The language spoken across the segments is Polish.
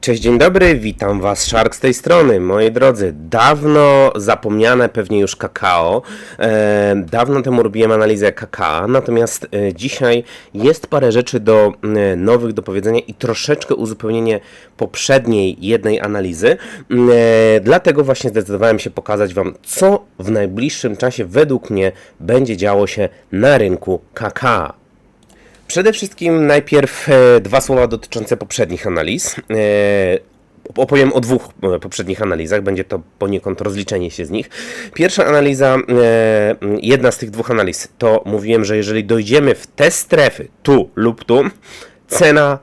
Cześć, dzień dobry, witam Was, Shark z tej strony. Moi drodzy, dawno zapomniane pewnie już kakao. E, dawno temu robiłem analizę kakao, natomiast e, dzisiaj jest parę rzeczy do e, nowych do powiedzenia i troszeczkę uzupełnienie poprzedniej jednej analizy. E, dlatego właśnie zdecydowałem się pokazać Wam, co w najbliższym czasie według mnie będzie działo się na rynku kakao. Przede wszystkim najpierw e, dwa słowa dotyczące poprzednich analiz. E, Opowiem o dwóch e, poprzednich analizach, będzie to poniekąd rozliczenie się z nich. Pierwsza analiza, jedna z tych dwóch analiz, to mówiłem, że jeżeli dojdziemy w te strefy, tu lub tu, cena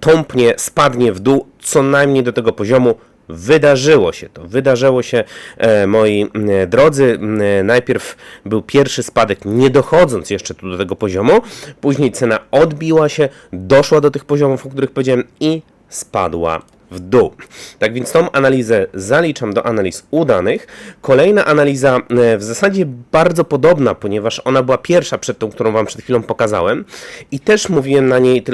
tąpnie, spadnie w dół co najmniej do tego poziomu. Wydarzyło się to, wydarzyło się, e, moi drodzy. Najpierw był pierwszy spadek, nie dochodząc jeszcze tu do tego poziomu. Później cena odbiła się, doszła do tych poziomów, o których powiedziałem, i spadła w dół. Tak więc tą analizę zaliczam do analiz udanych. Kolejna analiza e, w zasadzie bardzo podobna, ponieważ ona była pierwsza przed tą, którą Wam przed chwilą pokazałem i też mówiłem na niej e,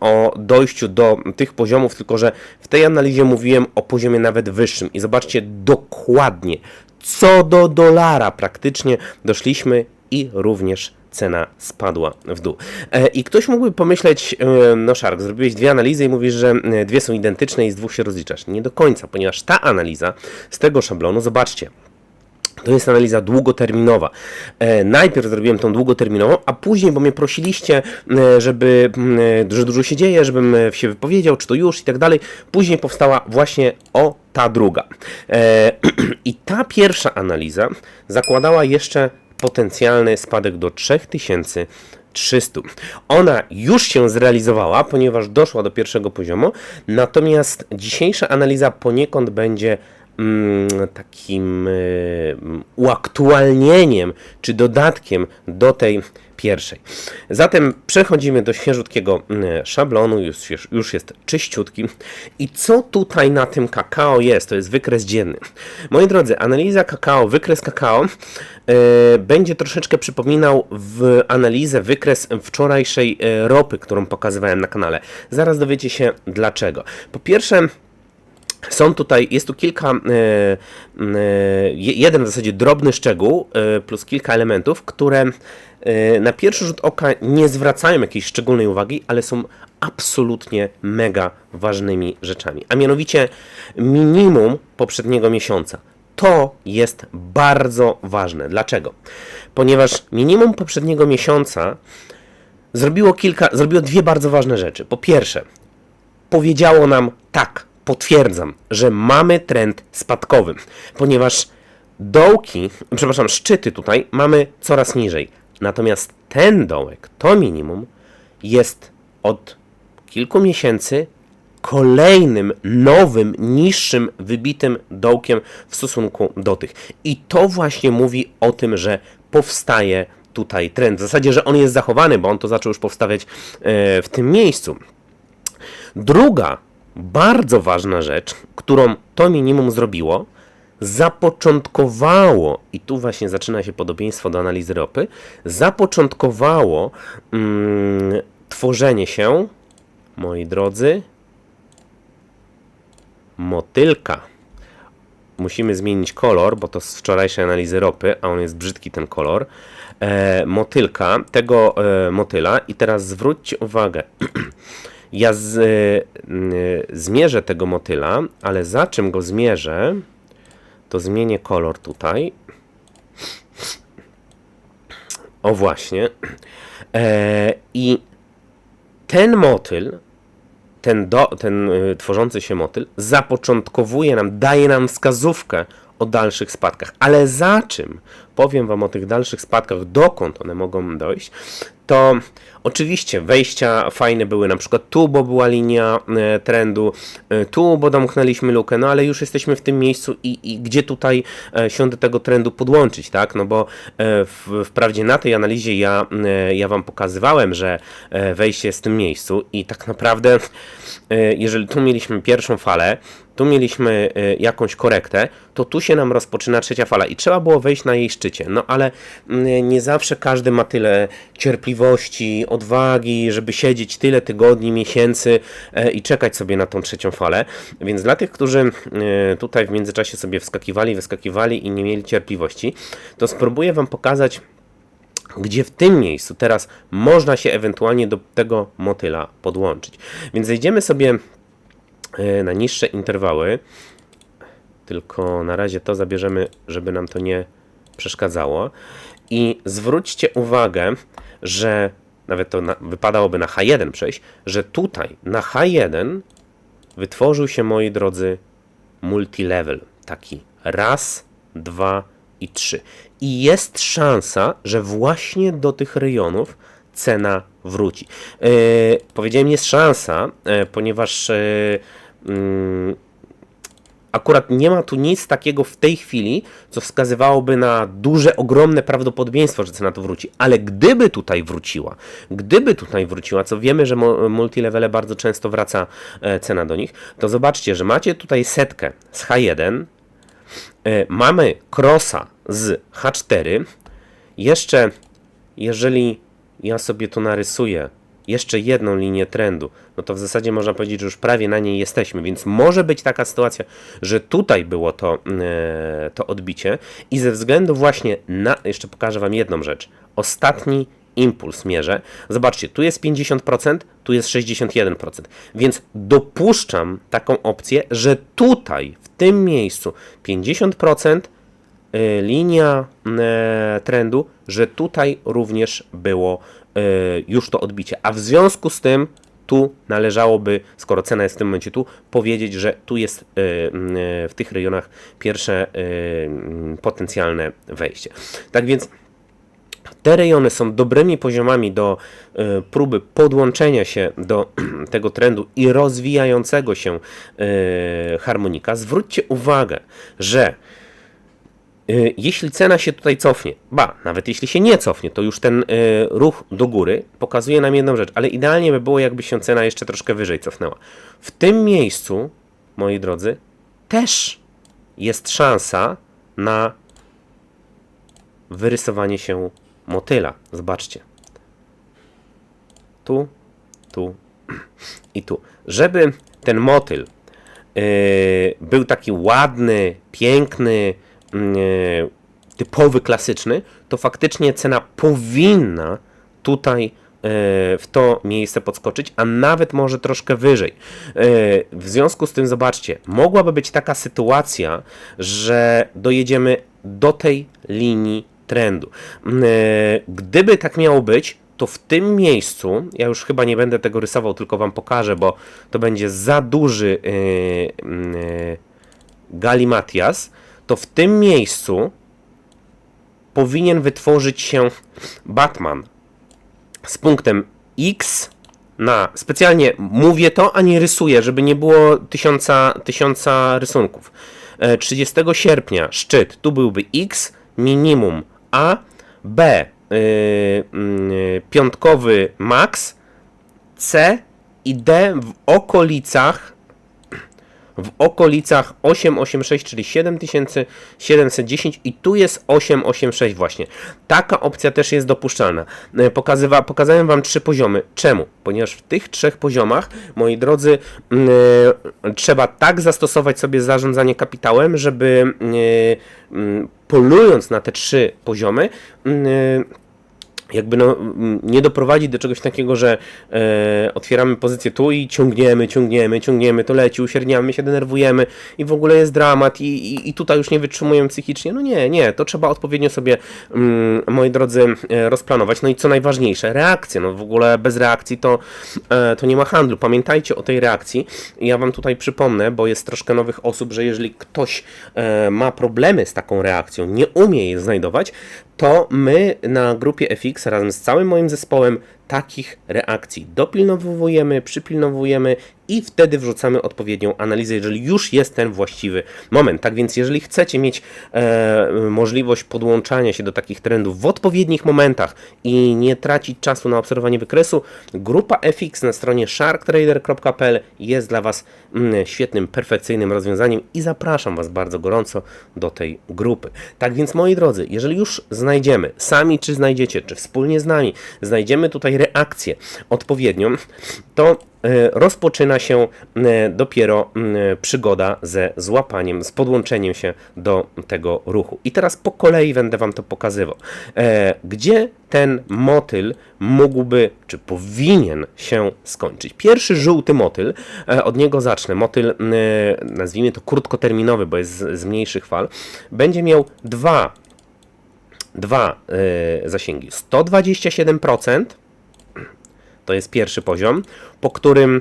o dojściu do tych poziomów, tylko że w tej analizie mówiłem o poziomie nawet wyższym i zobaczcie dokładnie co do dolara praktycznie doszliśmy i również cena spadła w dół. E, I ktoś mógłby pomyśleć, e, no Shark, zrobiłeś dwie analizy i mówisz, że e, dwie są identyczne i z dwóch się rozliczasz. Nie do końca, ponieważ ta analiza z tego szablonu, zobaczcie, to jest analiza długoterminowa. Najpierw zrobiłem tą długoterminową, a później, bo mnie prosiliście, żeby, że dużo się dzieje, żebym się wypowiedział, czy to już i tak dalej. Później powstała właśnie o ta druga. I ta pierwsza analiza zakładała jeszcze potencjalny spadek do 3300. Ona już się zrealizowała, ponieważ doszła do pierwszego poziomu, natomiast dzisiejsza analiza poniekąd będzie takim y, uaktualnieniem czy dodatkiem do tej pierwszej. Zatem przechodzimy do świeżutkiego mm, szablonu, już, już- już jest czyściutki. I co tutaj na tym kakao jest? To jest wykres dzienny. Moi drodzy, analiza kakao, wykres kakao e, będzie troszeczkę przypominał w analizę wykres wczorajszej e, ropy, którą pokazywałem na kanale. Zaraz dowiecie się dlaczego. Po pierwsze, są tutaj, jest tu kilka, e, e, je- jeden w zasadzie drobny szczegół, e, plus kilka elementów, które na pierwszy rzut oka nie zwracają jakiejś szczególnej uwagi, ale są absolutnie mega ważnymi rzeczami. A mianowicie minimum poprzedniego miesiąca. To jest bardzo ważne. Dlaczego? Ponieważ minimum poprzedniego miesiąca zrobiło kilka, zrobiło dwie bardzo ważne rzeczy. Po pierwsze, powiedziało nam tak, potwierdzam, że mamy trend spadkowy, ponieważ dołki, przepraszam, szczyty tutaj mamy coraz niżej. Natomiast ten dołek, to minimum, jest od kilku miesięcy kolejnym nowym, niższym, wybitym dołkiem w stosunku do tych. I to właśnie mówi o tym, że powstaje tutaj trend. W zasadzie, że on jest zachowany, bo on to zaczął już powstawać e, w tym miejscu. Druga bardzo ważna rzecz, którą to minimum zrobiło, zapoczątkowało, i tu właśnie zaczyna się podobieństwo do analizy ropy, zapoczątkowało mm, tworzenie się, moi drodzy, motylka. Musimy zmienić kolor, bo to z wczorajszej analizy ropy, a on jest brzydki ten kolor. E, motylka, tego e, motyla. I teraz zwróćcie uwagę. Ja z, y, y, zmierzę tego motyla, ale za czym go zmierzę, to zmienię kolor tutaj. O właśnie. E, I ten motyl, ten, do, ten y, tworzący się motyl, zapoczątkowuje nam, daje nam wskazówkę o dalszych spadkach. Ale za czym? Powiem Wam o tych dalszych spadkach, dokąd one mogą dojść. To Oczywiście wejścia fajne były, na przykład tu, bo była linia e, trendu, e, tu, bo domknęliśmy lukę, no ale już jesteśmy w tym miejscu i, i gdzie tutaj e, się do tego trendu podłączyć, tak? No bo w, wprawdzie na tej analizie ja, ja Wam pokazywałem, że wejście jest w tym miejscu i tak naprawdę, jeżeli tu mieliśmy pierwszą falę, tu mieliśmy e, jakąś korektę, to tu się nam rozpoczyna trzecia fala i trzeba było wejść na jej szczycie. No ale mm, nie zawsze każdy ma tyle cierpliwości, odwagi, żeby siedzieć tyle tygodni, miesięcy e, i czekać sobie na tą trzecią falę. Więc dla tych, którzy e, tutaj w międzyczasie sobie wskakiwali, wyskakiwali i nie mieli cierpliwości, to spróbuję Wam pokazać gdzie w tym miejscu teraz można się ewentualnie do tego motyla podłączyć. Więc zejdziemy sobie na niższe interwały. Tylko na razie to zabierzemy, żeby nam to nie przeszkadzało. I zwróćcie uwagę, że nawet to na, wypadałoby na H1 przejść, że tutaj na H1 wytworzył się, moi drodzy, multilevel. Taki raz, dwa i trzy. I jest szansa, że właśnie do tych rejonów cena wróci. Yy, powiedziałem jest szansa, yy, ponieważ yy, akurat nie ma tu nic takiego w tej chwili, co wskazywałoby na duże, ogromne prawdopodobieństwo, że cena tu wróci. Ale gdyby tutaj wróciła, gdyby tutaj wróciła, co wiemy, że multilevele bardzo często wraca e, cena do nich, to zobaczcie, że macie tutaj setkę z H1, e, mamy crossa z H4, jeszcze jeżeli ja sobie tu narysuję jeszcze jedną linię trendu, no to w zasadzie można powiedzieć, że już prawie na niej jesteśmy, więc może być taka sytuacja, że tutaj było to, e, to odbicie. I ze względu właśnie na, jeszcze pokażę Wam jedną rzecz, ostatni impuls mierzę, zobaczcie, tu jest 50%, tu jest 61%, więc dopuszczam taką opcję, że tutaj, w tym miejscu 50% y, linia e, trendu, że tutaj również było e, już to odbicie. A w związku z tym tu należałoby, skoro cena jest w tym momencie tu, powiedzieć, że tu jest e, e, w tych rejonach pierwsze e, potencjalne wejście. Tak więc te rejony są dobrymi poziomami do e, próby podłączenia się do tego trendu i rozwijającego się e, harmonika. Zwróćcie uwagę, że jeśli cena się tutaj cofnie, ba, nawet jeśli się nie cofnie, to już ten y, ruch do góry pokazuje nam jedną rzecz, ale idealnie by było, jakby się cena jeszcze troszkę wyżej cofnęła. W tym miejscu, moi drodzy, też jest szansa na wyrysowanie się motyla. Zobaczcie. Tu, tu i tu. Żeby ten motyl yy, był taki ładny, piękny, typowy, klasyczny, to faktycznie cena powinna tutaj yy, w to miejsce podskoczyć, a nawet może troszkę wyżej. Yy, W związku z tym, zobaczcie, mogłaby być taka sytuacja, że dojedziemy do tej linii trendu. Gdyby tak miało być, to w tym miejscu, ja już chyba nie będę tego rysował, tylko Wam pokażę, bo to będzie za duży galimatias, to w tym miejscu powinien wytworzyć się Batman z punktem X na. Specjalnie mówię to, a nie rysuję, żeby nie było tysiąca, tysiąca rysunków. E, 30 sierpnia szczyt, tu byłby X, minimum A, B, y, y, piątkowy max, C i D w okolicach w okolicach 886, czyli 7710 i tu jest 886 właśnie. Taka opcja też jest dopuszczalna. E, Pokazywa, pokazałem Wam trzy poziomy. Czemu? Ponieważ w tych trzech poziomach, moi drodzy, e, trzeba tak zastosować sobie zarządzanie kapitałem, żeby e, mm, polując na te trzy poziomy, mm, jakby no, nie doprowadzić do czegoś takiego, że e, otwieramy pozycję tu i ciągniemy, ciągniemy, ciągniemy, to leci, uśredniamy się, denerwujemy i w ogóle jest dramat i, i, i tutaj już nie wytrzymujemy psychicznie. No nie, nie, to trzeba odpowiednio sobie, mm, moi drodzy, e, rozplanować. No i co najważniejsze, reakcje. No w ogóle bez reakcji to, e, to nie ma handlu. Pamiętajcie o tej reakcji. Ja Wam tutaj przypomnę, bo jest troszkę nowych osób, że jeżeli ktoś e, ma problemy z taką reakcją, nie umie jej znajdować, to my na grupie FX razem z całym moim zespołem takich reakcji dopilnowujemy, przypilnowujemy i wtedy wrzucamy odpowiednią analizę, jeżeli już jest ten właściwy moment. Tak więc, jeżeli chcecie mieć e, możliwość podłączania się do takich trendów w odpowiednich momentach i nie tracić czasu na obserwowanie wykresu, grupa FX na stronie sharktrader.pl jest dla Was mm, świetnym, perfekcyjnym rozwiązaniem i zapraszam Was bardzo gorąco do tej grupy. Tak więc, moi drodzy, jeżeli już znajdziemy, sami czy znajdziecie, czy wspólnie z nami, znajdziemy tutaj reakcję odpowiednią, to e, rozpoczyna się e, dopiero przygoda ze złapaniem, z podłączeniem się do tego ruchu. I teraz po kolei będę Wam to pokazywał. E, Gdzie ten motyl mógłby, czy powinien się skończyć? Pierwszy żółty motyl, od niego zacznę, motyl, nazwijmy to krótkoterminowy, bo jest z, z mniejszych fal, będzie miał dwa, dwa zasięgi. 127%, to jest pierwszy poziom, po którym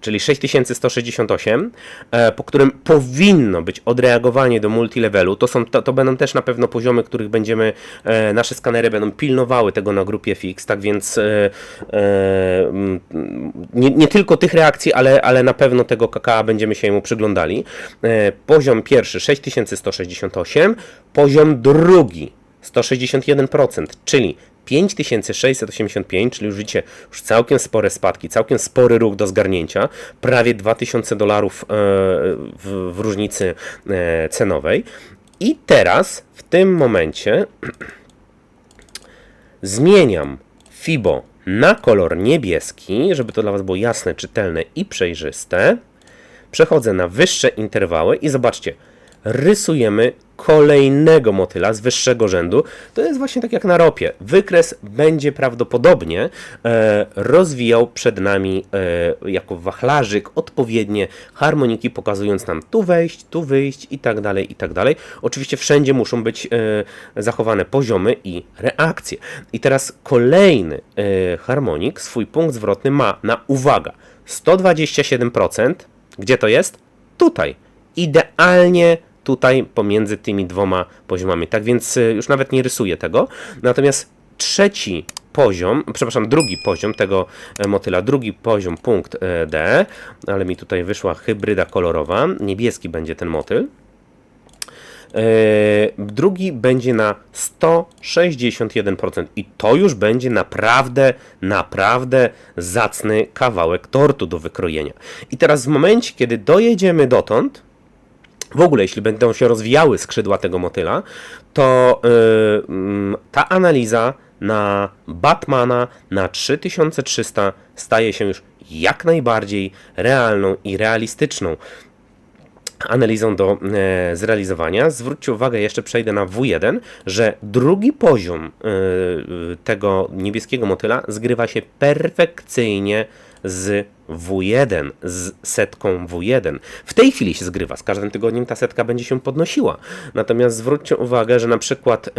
czyli 6168, e, po którym powinno być odreagowanie do multilevelu. To, są, to, to będą też na pewno poziomy, których będziemy, e, nasze skanery będą pilnowały tego na grupie fix, tak więc e, mm, nie, nie tylko tych reakcji, ale, ale na pewno tego KKA będziemy się mu przyglądali. Poziom pierwszy 6168, poziom drugi 161%, czyli 5685, czyli już widzicie, już całkiem spore spadki, całkiem spory ruch do zgarnięcia, prawie 2000 dolarów e, w, w różnicy e, cenowej. I teraz w tym momencie zmieniam FIBO na kolor niebieski, żeby to dla Was było jasne, czytelne i przejrzyste. Przechodzę na wyższe interwały i zobaczcie, rysujemy kolejnego motyla z wyższego rzędu. To jest właśnie tak jak na ropie. Wykres będzie prawdopodobnie e, rozwijał przed nami e, jako wachlarzyk odpowiednie harmoniki, pokazując nam tu wejść, tu wyjść i tak dalej, i tak dalej. Oczywiście wszędzie muszą być e, zachowane poziomy i reakcje. I teraz kolejny e, harmonik swój punkt zwrotny ma na uwaga 127%. Gdzie to jest? Tutaj. Idealnie tutaj pomiędzy tymi dwoma poziomami. Tak więc y, już nawet nie rysuję tego. Natomiast trzeci poziom, przepraszam, drugi poziom tego e, motyla, drugi poziom punkt e, D, ale mi tutaj wyszła hybryda kolorowa. Niebieski będzie ten motyl. E, Drugi będzie na 161% i to już będzie naprawdę, naprawdę zacny kawałek tortu do wykrojenia. I teraz w momencie, kiedy dojedziemy dotąd, w ogóle, jeśli będą się rozwijały skrzydła tego motyla, to yy, ta analiza na Batmana na 3300 staje się już jak najbardziej realną i realistyczną analizą do e, zrealizowania. Zwróćcie uwagę, jeszcze przejdę na W1, że drugi poziom e, tego niebieskiego motyla zgrywa się perfekcyjnie z W1, z setką W1. W tej chwili się zgrywa, z każdym tygodniem ta setka będzie się podnosiła. Natomiast zwróćcie uwagę, że na przykład e,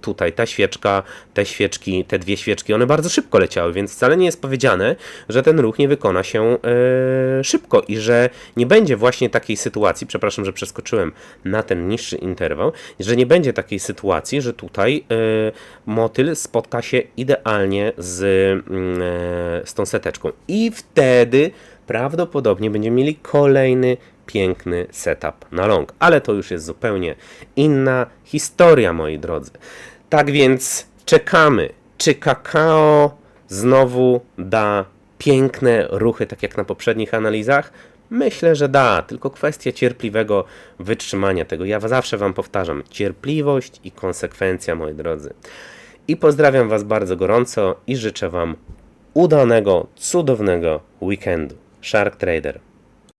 tutaj ta świeczka, te świeczki, te dwie świeczki, one bardzo szybko leciały, więc wcale nie jest powiedziane, że ten ruch nie wykona się e, szybko i że nie będzie właśnie takiej sytuacji, przepraszam, że przeskoczyłem na ten niższy interwał, że nie będzie takiej sytuacji, że tutaj e, motyl spotka się idealnie z, mm, e, z tą seteczką. I wtedy prawdopodobnie będziemy mieli kolejny piękny setup na long. Ale to już jest zupełnie inna historia, moi drodzy. Tak więc czekamy, czy kakao znowu da piękne ruchy, tak jak na poprzednich analizach? Myślę, że da, tylko kwestia cierpliwego wytrzymania tego. Ja zawsze Wam powtarzam, cierpliwość i konsekwencja, moi drodzy. I pozdrawiam Was bardzo gorąco i życzę Wam udanego, cudownego weekendu. Shark Trader.